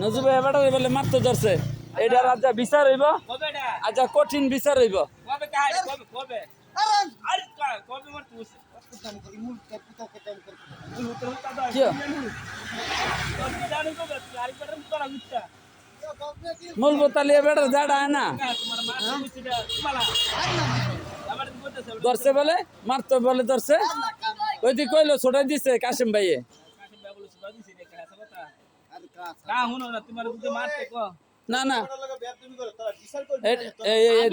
নজুব এবারে বলে মারতে ধরছে। এটা রাজা বিচার হইব? আচ্ছা কঠিন বিচার হইব। কি মূল বোতালি এবারে জাড়া না ধরছে বলে? মারতে বলে ধরছে? ওই দি কইলো ছোটাই দিছে কাশিম ভাইয়ে। না না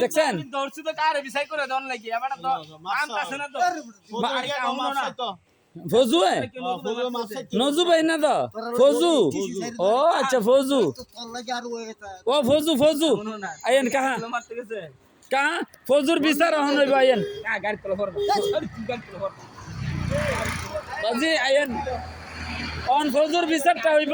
দেখছেন? ফজু? নজু ভাই না তো। ফজু ও আচ্ছা ফজু ও ফজু ফজু আইন কাহা? কাহা? ফজুর বিচার হন হইব আইন বাজি আইন অন ফজুর বিচারটা হইব।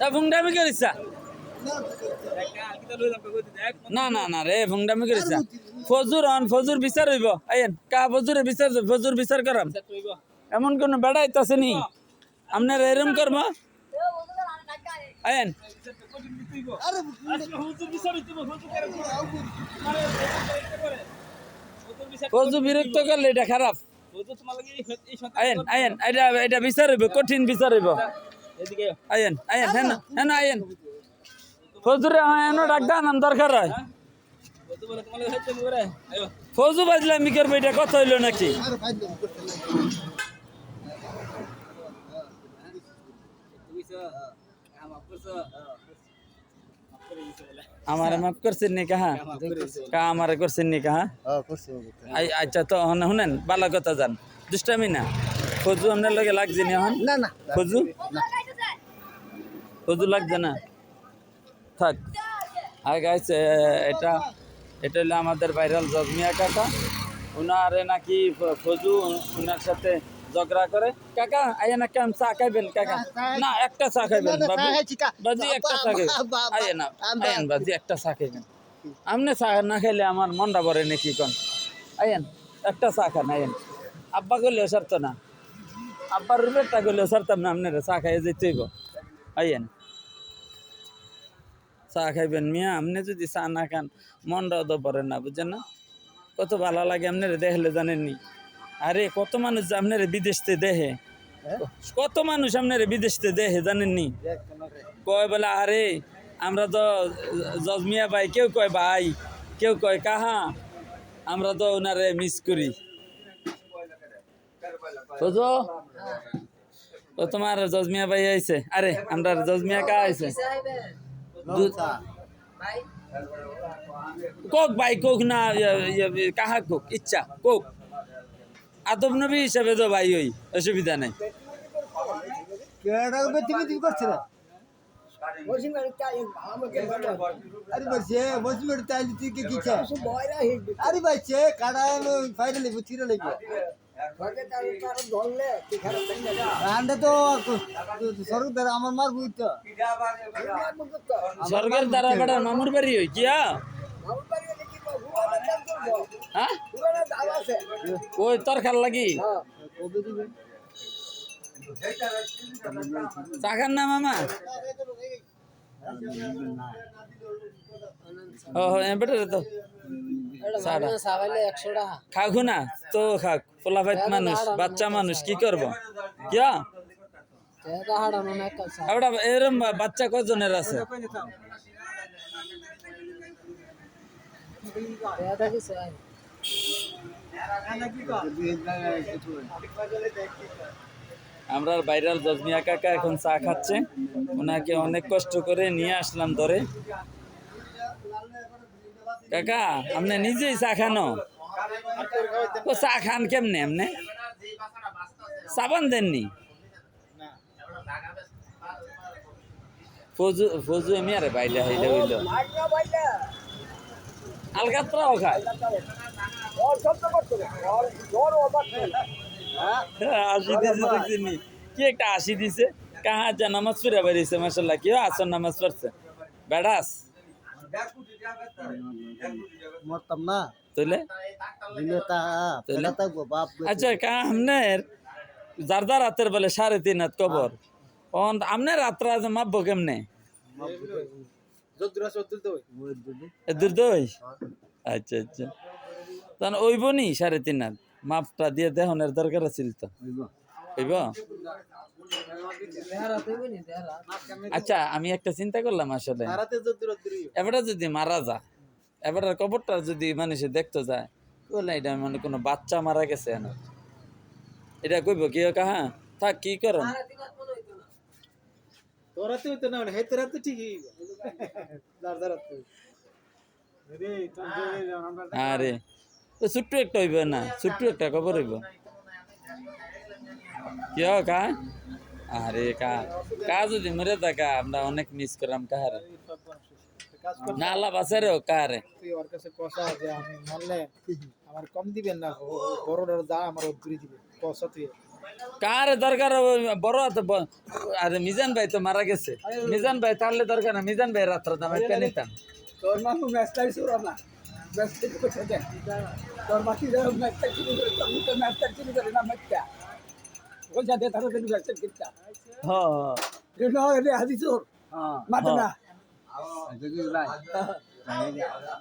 তা ভুংডামি করিস? না না না রে ভুংডামি করিস? ফজুর অন ফজুর বিচার হইব। আইন কা ফজুরে বিচার ফজুর বিচার করাম। এমন কোন বেড়াই তো নি আপনার এরম করব? আইন ফজু বিরক্ত করলে এটা খারাপ। আইন আইন এটা এটা বিচার হইব কঠিন বিচার হইব। আইন আইন হেন হেন আইন ফজুরে হেন ডাক নাম দরকার হয় ফজু বাজলে আমি করব এটা কথা হইল নাকি? আমারে মাফ করছেন নি কাহা কা আমারে করছেন নি কাহা আচ্ছা তো হন শুনেন বালা কথা জান দুষ্টামি না। ফজু আপনার লগে লাগছে নি হন না না। ফজু? ফজু লাগছে না? থাক। আর গাইস এটা এটা হলো আমাদের ভাইরাল জজমিয়া কাকা। উনারে নাকি ফজু উনার সাথে ঝগড়া করে। কাকা আইয়া না কেমন চা খাইবেন কাকা? না একটা চা খাইবেন বাজি একটা চা খাইবেন। আইয়া না আইয়েন বাজি একটা চা খাইবেন। আমনে চা না খাইলে আমার মনটা ভরে নাকি কোন? আইয়েন একটা চা খান আইয়েন আব্বা করলেও সারত না। আব্বার রুমেরটা করলেও সারতাম না আপনারা চা খাইয়ে যেতে হইব। আইয়েন চা খাইবেন মিয়া? আপনি যদি চা না খান মনটাও তো পরে না বুঝছেন না? কত ভালো লাগে আপনারা দেখলে জানেননি? আরে কত মানুষ যে আপনারা বিদেশতে দেহে কত মানুষ আপনারা বিদেশতে দেহে জানেননি? কয় বলে আরে আমরা তো জজমিয়া ভাই কেউ কয় ভাই কেউ কয় কাহা আমরা তো ওনারে মিস করি। বুঝো তোমার জজমিয়া ভাই আইছে? আরে আমরা জজমিয়া কা আইছে? কোক ভাই কোক না ইয়ে- ইয়ে- কাহা কোক? ইচ্ছা কোক। আদব নবী হিসাবে তো ভাই ওই অসুবিধা নাই। কেডা তুমি তুমি করছ না আরে বসে বসে মেরে তাই তুই কি কি চাই আরে বাচ্চে কাডা ফাইনালি বুঝিরা লাগবে স্বর্গের দ্বারা বেড়ার মামুর বাড়ি হই কিয়া হ্যাঁ? ওই তোর খাল লাগি চাখান না মামা? ও বেটারে তো। খাগু না তো খাক পোলাফাইত মানুষ বাচ্চা মানুষ কি করব? কিয়া? এরম বাচ্চা কজনের আছে? আমরা বাইরাল জজমিয়া কাকা এখন চা খাচ্ছে। ওনাকে অনেক কষ্ট করে নিয়ে আসলাম ধরে। কাকা আপনি নিজেই চা খানো। ও চা খান কেমনে এমনে সাবান দেননি? ফজু ফজু এমি আরে বাইলে হাইলে হইল। হ্যাঁ, দিছে কি একটা দিছে? কাহা যা নামাজ পড়ে বেরিয়েছে মাসাল্লাহ কি আসর নামাজ পড়ছে? বেড়াস? মরতাম না। আচ্ছা আমনের যার যার রাতের বেলে সাড়ে তিন হাত কবর। অন আমনের রাত্রা যে মাপবো কেমনে? আচ্ছা আচ্ছা। তখন ওইব নি সাড়ে তিন হাত মাপটা দিয়ে দেহনের দরকার আছিল তো। হইব? আচ্ছা আমি একটা চিন্তা করলাম আসলে। এবারে যদি মারা যা এবারে কবরটা যদি মানুষে দেখতে যায় বলে এটা মানে কোনো বাচ্চা মারা গেছে না। এটা কইব কি কাহা থাক কি করো? তোরাতে হইতো না হেতে রাতে ঠিকই দার দারাতে রে আরে ছোট্ট একটা হইব না ছোট্ট একটা কবর হইব। কি কা? আরে কা। কা যদি মরে থাকা আমরা অনেক মিস করাম কাহারে না আল্লাহ বাসারে কাহারে ওর কাছে কষা আছে আমি মরলে আমার কম দিবেন না বড়টার দা আমার উদ্রি দিবে কষা তুই। কারে দরকার বড় হাতে আরে মিজান ভাই তো মারা গেছে। মিজান ভাই তাহলে দরকার না মিজান ভাই রাত্র দাম একটা নিতাম। তোর মামু ম্যাচটাই শুরু না। ম্যাচটা কি তোর বাকি ম্যাচটা শুরু করে তোর মুখে ম্যাচটা শুরু করে না ম্যাচটা হ্যাঁ। না।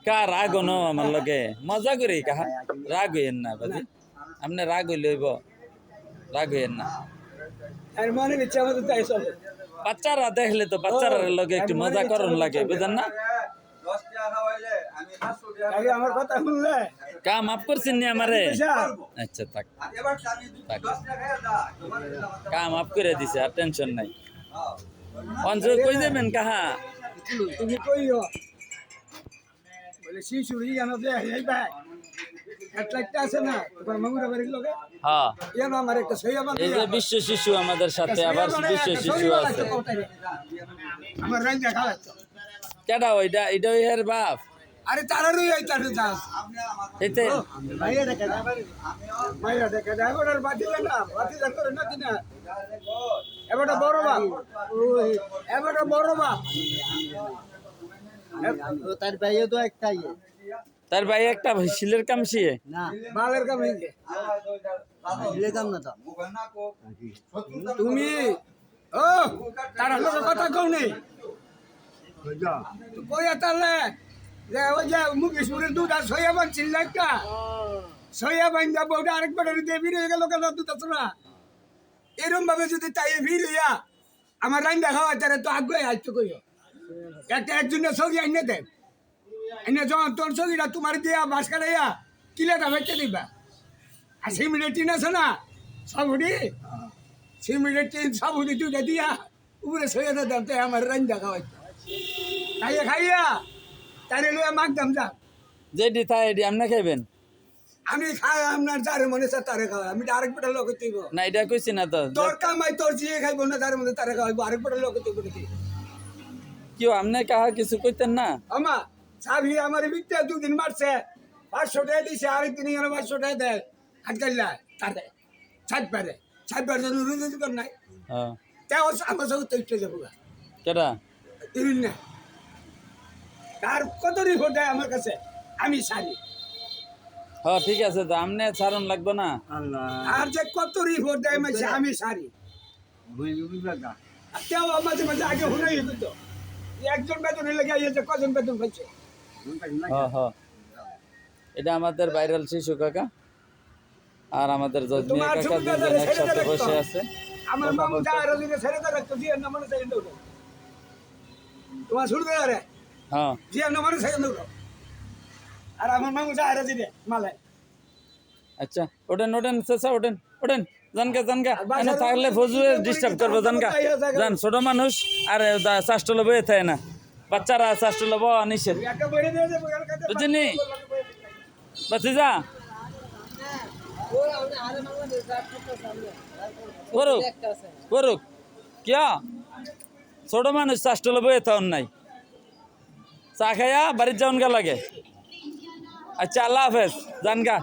কা রাগ ন আমার লগে? মজা করি কাহা রাগ হইয়েন না বাজি। আপনি রাগ হইলে হইব। রাগ হইয়েন না। মনে বাচ্চারা দেখলে তো বাচ্চারা লগে একটু মজা করন লাগে বুঝেন না? আমার কথা শুনলে। কা মাফ করছেন নি আমারে? আচ্ছা থাক। কা মাফ করে দিছে আর টেনশন নাই। অঞ্চল কই যাবেন কাহা? তুমি কইও। বলে শিশুরি জানো যে ভাই হ্যাঁ। বিশ্ব শিশু আমাদের সাথে আবার বিশ্ব শিশু আছে। কেডা ওইটা এটা ওই হের বাপ? আরে তারারই এই তার দাস এতে ভাইয়া দেখা যায় ভাইয়া দেখা যায় ওটার বাতি না বাতি করে না? কিনা এবারটা বড় বাপ। এবারটা বড় বাপ। তার বাইরে তো একটাই। তার ভাই একটা শিলের কাম শিয়ে? না বালের কাম হয়েছে দিলেতাম না তো। তুমি ও তার কথা কও নেই। কইয়া তাহলে একটা? দিয়ে এরম ভাবে যদি তাই ভিড় হইয়া আমার রাইন দেখা হয় তাহলে তো আগ্রহ আসতো কইও। একটা একজনের ছবি আইনে দেন এনে যখন তোর তোমার দিয়া বাস কাটাইয়া কিলাটা বেঁচে দিবা। আর সিমিলের টিন আছে না? সবুটি সিমিলের টিন সবুটি দুটা দিয়া উপরে সইয়া তাই আমার দেখা হয় খাইয়া খাইয়া তারে লইয়া মাগদাম যা। যেটি তাই এটি আপনি খাইবেন? আমি খাই আপনার যারে মনে চায় তারে খাওয়াই। আমি আরেক বেটার লোক তুইব না এটা কইছি না তো। তোর কামাই তোর জিয়ে খাইব না তার মধ্যে তারে খাওয়াইবো আরেক বেটার লোক তুইব নাকি? কেউ আপনি কাহা কিছু কইতেন না? আমা সাবি আমার বিদ্যা দুদিন মারছে। পাঁচশো টাকা দিছে আরেক দিন এখানে পাঁচশো টাকা দেয়। হাত কাটলা তারে ছাদ পারে ছাদ পারে রুজি কর নাই। তাও আমার সঙ্গে তো ইচ্ছে যাব না। তার কত রিপোর্ট দেয় আমার কাছে আমি সারি। হ্যাঁ ঠিক আছে তো ছাড়ন লাগবে না। আর যে কত রিপোর্ট দেয় মাঝে আমি সারি। আর তেও মাঝে মাঝে আগে হুনাই হতো একজন বেতন লেগে কজন বেতন পাইছে? হ্যাঁ হ্যাঁ এটা আমাদের ভাইরাল শিশু কাকা আর আমাদের জজমিয়া তোমার কাকা দুজন একসাথে বসে আছে। আমার মামু যা রোজিনে ছেড়ে দেয় রাখতো না মনে চাই তোমার শুরু করে রে হ্যাঁ মনে চাই দৌড়ো আর আমার মামু যা রোজিনে মালায় আচ্ছা ওঠেন ওঠেন চেষ্টা ওঠেন ওঠেন। জানকা জানকা এনে থাকলে উপরে ডিস্টার্ব করব জানকা জান ছোট মানুষ আর চাষটল বয়ে থাকে না। বাচ্চারা চাষটল বয়া নিষেধ। বুঝিনি বাচ্চি যা। করুক করুক। কিয়া? ছোট মানুষ চাষটা লবো এতন নাই। চা খাইয়া বাড়ির যাওন গা লাগে আচ্ছা আল্লাহ হাফেজ জান গা